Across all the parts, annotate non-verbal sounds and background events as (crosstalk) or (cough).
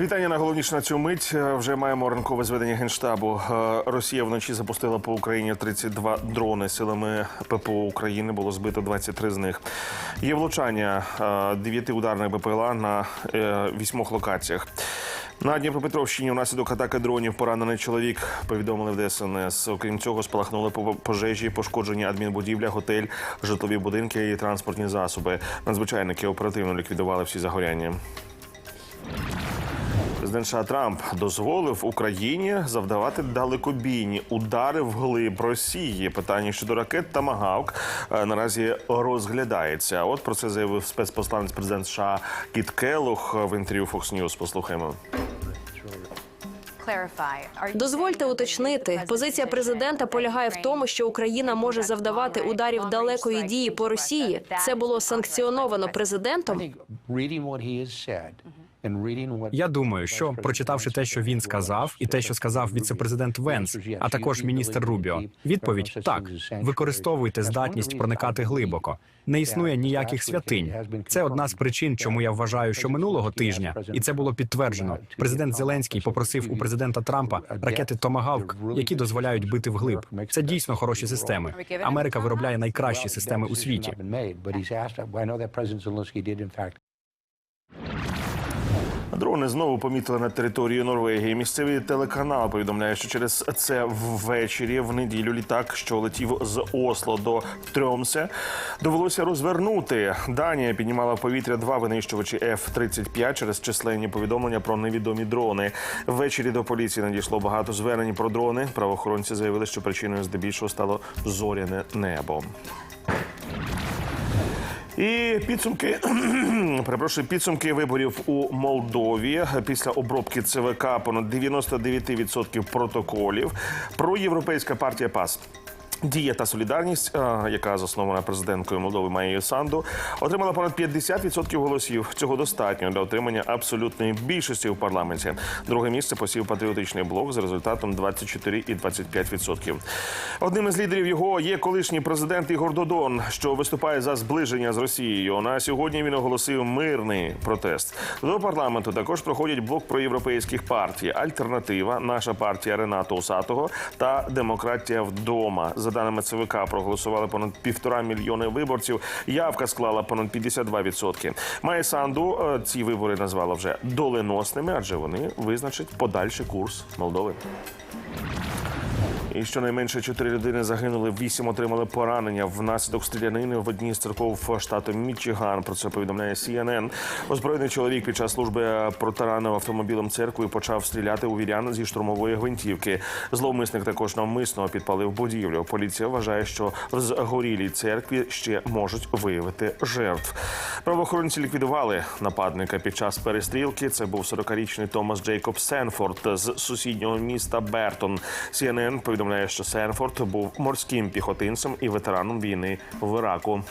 Вітання на головніше на цю мить. Е, Вже маємо ранкове зведення генштабу. Е, Росія вночі запустила по Україні 32 дрони. Силами ППО України було збито 23 з них. Є влучання е, 9 ударних БПЛА на е, вісьмох локаціях. На Дніпропетровщині внаслідок атаки дронів поранений чоловік. Повідомили в ДСНС. Окрім цього, спалахнули по- пожежі, пошкоджені адмінбудівля, готель, житлові будинки і транспортні засоби. Надзвичайники оперативно ліквідували всі загоряння. Президент США Трамп дозволив Україні завдавати далекобійні удари вглиб Росії. Питання щодо ракет Тамагавк е, наразі розглядається. От про це заявив спецпосланець президент США Кіт Келлох в інтерв'ю Fox News. Послухаємо. Дозвольте уточнити. Позиція президента полягає в тому, що Україна може завдавати ударів далекої дії по Росії. Це було санкціоновано президентом. Я думаю, що прочитавши те, що він сказав, і те, що сказав віцепрезидент Венс, а також міністр Рубіо, відповідь так: використовуйте здатність проникати глибоко. Не існує ніяких святинь. Це одна з причин, чому я вважаю, що минулого тижня, і це було підтверджено. Президент Зеленський попросив у президента Трампа ракети Томагавк, які дозволяють бити вглиб. Це дійсно хороші системи. Америка виробляє найкращі системи у світі. Дрони знову помітили на території Норвегії. Місцевий телеканал повідомляє, що через це ввечері в неділю літак, що летів з Осло до Трьомсе, довелося розвернути. Данія піднімала в повітря два винищувачі F-35 через численні повідомлення про невідомі дрони. Ввечері до поліції надійшло багато звернень про дрони. Правоохоронці заявили, що причиною здебільшого стало зоряне небо. І підсумки (clears throat) перепрошую, підсумки виборів у Молдові після обробки ЦВК понад 99% протоколів. Проєвропейська партія ПАС. Дія та солідарність, яка заснована президенткою Молдови Маєю Санду, отримала понад 50% голосів. Цього достатньо для отримання абсолютної більшості у парламенті. Друге місце посів патріотичний блок з результатом 24 і 25%. Одним із лідерів його є колишній президент Ігор Додон, що виступає за зближення з Росією. На сьогодні він оголосив мирний протест. До парламенту також проходять блок проєвропейських партій: Альтернатива, наша партія Рената Усатого та Демократія вдома. За даними ЦВК, проголосували понад півтора мільйони виборців. Явка склала понад 52%. Має Санду е, ці вибори назвала вже доленосними, адже вони визначать подальший курс Молдови. І щонайменше чотири людини загинули, вісім отримали поранення внаслідок стрілянини в одній з церков штату Мічиган. Про це повідомляє CNN. Озброєний чоловік під час служби протаранив автомобілем церкву і почав стріляти у вірян зі штурмової гвинтівки. Зловмисник також навмисно підпалив будівлю. Поліція вважає, що в згорілій церкві ще можуть виявити жертв. Правоохоронці ліквідували нападника під час перестрілки. Це був 40-річний Томас Джейкоб Сенфорд з сусіднього міста Бертон. CNN повідомляє, що Сенфорд був морським піхотинцем і ветераном війни в Іраку.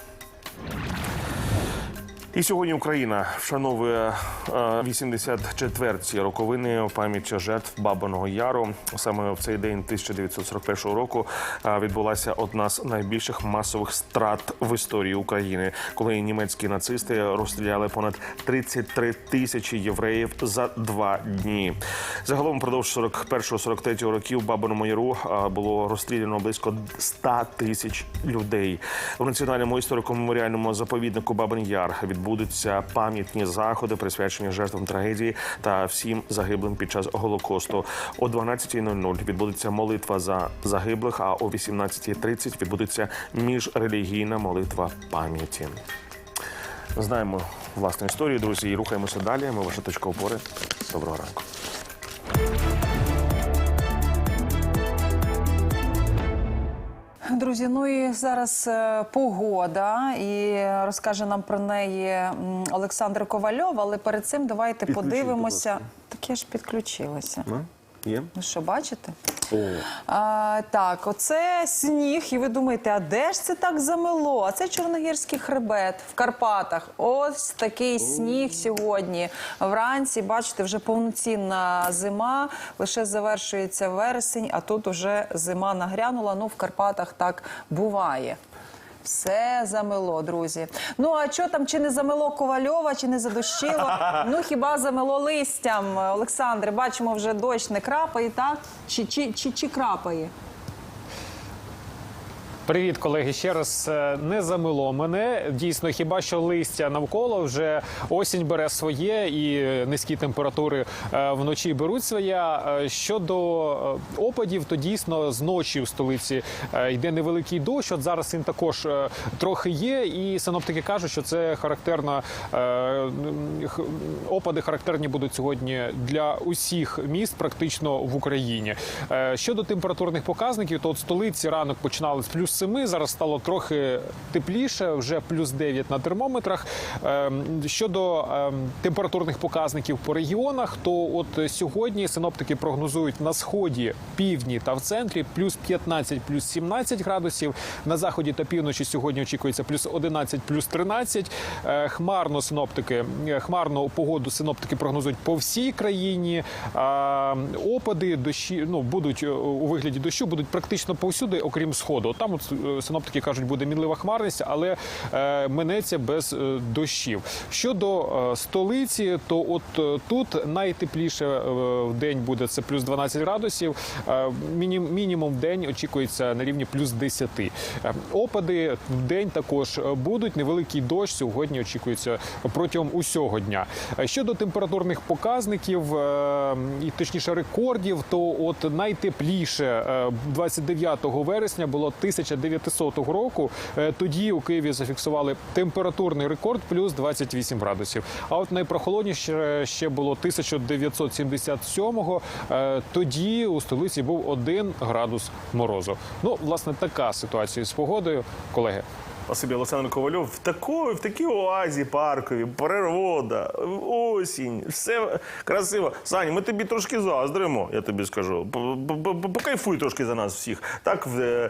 І сьогодні Україна вшановує е, 84-ці роковини в пам'ять жертв Бабаного Яру. Саме в цей день 1941 року е, відбулася одна з найбільших масових страт в історії України, коли німецькі нацисти розстріляли понад 33 тисячі євреїв за два дні. Загалом впродовж 41-43 років в Бабаному Яру е, було розстріляно близько 100 тисяч людей. У національному історико-меморіальному заповіднику Бабин Яр відбудуться пам'ятні заходи, присвячені жертвам трагедії та всім загиблим під час голокосту. О 12.00 відбудеться молитва за загиблих. А о 18.30 відбудеться міжрелігійна молитва пам'яті. Знаємо власну історію, друзі, і рухаємося далі. Ми ваша точка опори. Доброго ранку. Друзі, ну і зараз е, погода, і розкаже нам про неї Олександр Ковальов. Але перед цим давайте подивимося. Так я ж підключилася. Є? Ви що бачите? О. А, так, оце сніг, і ви думаєте, а де ж це так замело? А це Чорногірський хребет в Карпатах. Ось такий сніг сьогодні. Вранці, бачите, вже повноцінна зима, лише завершується вересень, а тут уже зима нагрянула. Ну, в Карпатах так буває. Все замело, друзі. Ну а що там, чи не замело Ковальова, чи не задощило? (laughs) Ну хіба замело листям? Олександре, бачимо, вже дощ не крапає, так? Чи, чи, чи, чи крапає? Привіт, колеги. Ще раз е, не замило мене. Дійсно, хіба що листя навколо вже осінь бере своє, і низькі температури е, вночі беруть своє. Е, Щодо опадів, то дійсно зночі в столиці йде невеликий дощ. От зараз він також трохи є, і синоптики кажуть, що це характерно. Опади характерні будуть сьогодні для усіх міст, практично в Україні. Щодо температурних показників, то от столиці ранок починали з плюс 7, зараз стало трохи тепліше, вже плюс 9 на термометрах. Ем, Щодо ем, температурних показників по регіонах, то от сьогодні синоптики прогнозують на сході, півдні та в центрі плюс 15, плюс 17 градусів. На заході та півночі сьогодні очікується плюс 11, плюс 13. Е, Хмарно синоптики, е, хмарну погоду синоптики прогнозують по всій країні. Опади, дощі ну будуть е, у вигляді дощу, будуть практично повсюди, окрім сходу. Там от синоптики кажуть, буде мінлива хмарність, але е, минеться без е, дощів. Щодо е, столиці, то от е, тут найтепліше е, в день буде це плюс 12 градусів. Е, мінім- мінімум в день очікується на рівні плюс 10. Е, Опади в день також е, будуть. Невеликий дощ сьогодні очікується протягом усього дня. Е, Щодо температурних показників, е, і точніше рекордів, то от найтепліше е, 29 вересня було 1900 року. Е, Тоді у Києві зафіксували температурний рекорд плюс 28 градусів. А от найпрохолодніше ще було 1977-го. Е, Тоді у столиці був 1 градус морозу. Ну, власне, така ситуація з погодою, колеги. Спасибі, Олександр Ковальов. В такої, в такій оазі паркові, природа, осінь, все красиво. Саня, ми тобі трошки заздримо, я тобі скажу. Покайфуй трошки за нас всіх. Так е,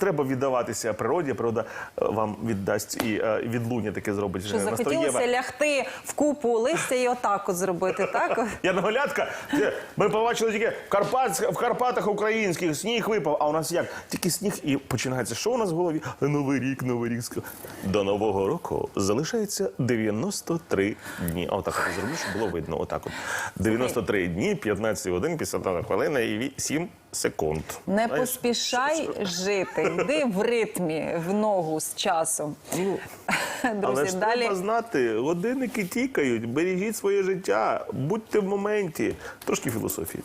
треба віддаватися природі. Природа е, вам віддасть і е, відлуння таке зробить. Що захотілося лягти в купу листя і отак от зробити, так? (laughs) Янголятка, це ми побачили тільки в, Карпат, в Карпатах українських сніг випав. А у нас як? Тільки сніг і починається. Що у нас в голові? Новий рік, новий рік. До нового року залишається 93 дні. А отак от зроблю, щоб було видно. Отак от. 93 дні, 15 годин, 51 хвилина і 7 секунд. Не Знаєш, поспішай жити, йди в ритмі, в ногу з часом. (laughs) Але Друзі, ж далі. треба знати, годинники тікають, бережіть своє життя, будьте в моменті. Трошки філософії.